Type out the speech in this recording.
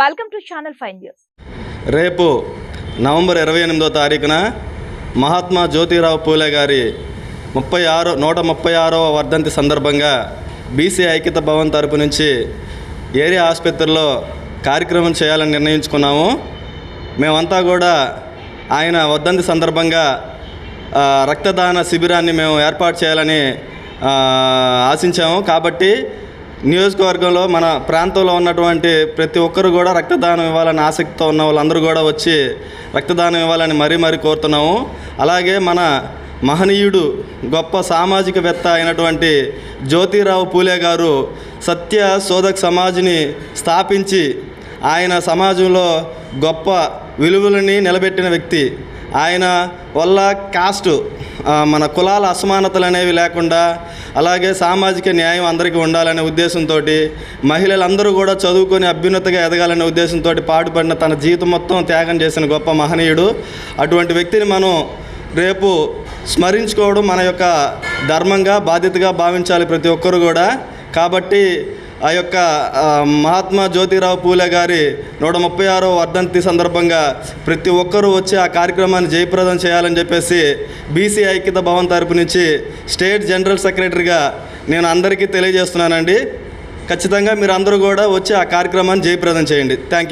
Welcome to channel five news రేపు November ఇరవై ఎనిమిదో తారీఖున మహాత్మా జ్యోతిరావు పూలే గారి ముప్పై ఆరో నూట ముప్పై ఆరవ వర్ధంతి సందర్భంగా బీసీ ఐక్యత భవన్ తరపు నుంచి ఏరియా ఆసుపత్రిలో కార్యక్రమం చేయాలని నిర్ణయించుకున్నాము. మేమంతా కూడా ఆయన వర్ధంతి సందర్భంగా రక్తదాన శిబిరాన్ని మేము ఏర్పాటు చేయాలని ఆశించాము. కాబట్టి నియోజకవర్గంలో మన ప్రాంతంలో ఉన్నటువంటి ప్రతి ఒక్కరు కూడా రక్తదానం ఇవ్వాలని ఆసక్తితో ఉన్న వాళ్ళందరూ కూడా వచ్చి రక్తదానం ఇవ్వాలని మరీ మరీ కోరుతున్నాము. అలాగే మన మహనీయుడు గొప్ప సామాజికవేత్త అయినటువంటి జ్యోతిరావు పూలే గారు సత్య శోధక్ సమాజ్ని స్థాపించి ఆయన సమాజంలో గొప్ప విలువలని నిలబెట్టిన వ్యక్తి. ఆయన వల్ల కాస్ట్ మన కులాల అసమానతలు అనేవి లేకుండా అలాగే సామాజిక న్యాయం అందరికీ ఉండాలనే ఉద్దేశంతో మహిళలందరూ కూడా చదువుకొని అభ్యున్నతగా ఎదగాలనే ఉద్దేశంతో పాటుపడిన తన జీవితం మొత్తం త్యాగం చేసిన గొప్ప మహనీయుడు. అటువంటి వ్యక్తిని మనం రేపు స్మరించుకోవడం మన యొక్క ధర్మంగా బాధ్యతగా భావించాలి ప్రతి ఒక్కరు కూడా. కాబట్టి ఆ యొక్క మహాత్మా జ్యోతిరావు పూలే గారి నూట ముప్పై ఆరో వర్ధంతి సందర్భంగా ప్రతి ఒక్కరూ వచ్చి ఆ కార్యక్రమాన్ని జయప్రదం చేయాలని చెప్పేసి బీసీ ఐక్యత భవన్ తరపు నుంచి స్టేట్ జనరల్ సెక్రటరీగా నేను అందరికీ తెలియజేస్తున్నానండి. ఖచ్చితంగా మీరు అందరూ కూడా వచ్చి ఆ కార్యక్రమాన్ని జయప్రదం చేయండి. Thank you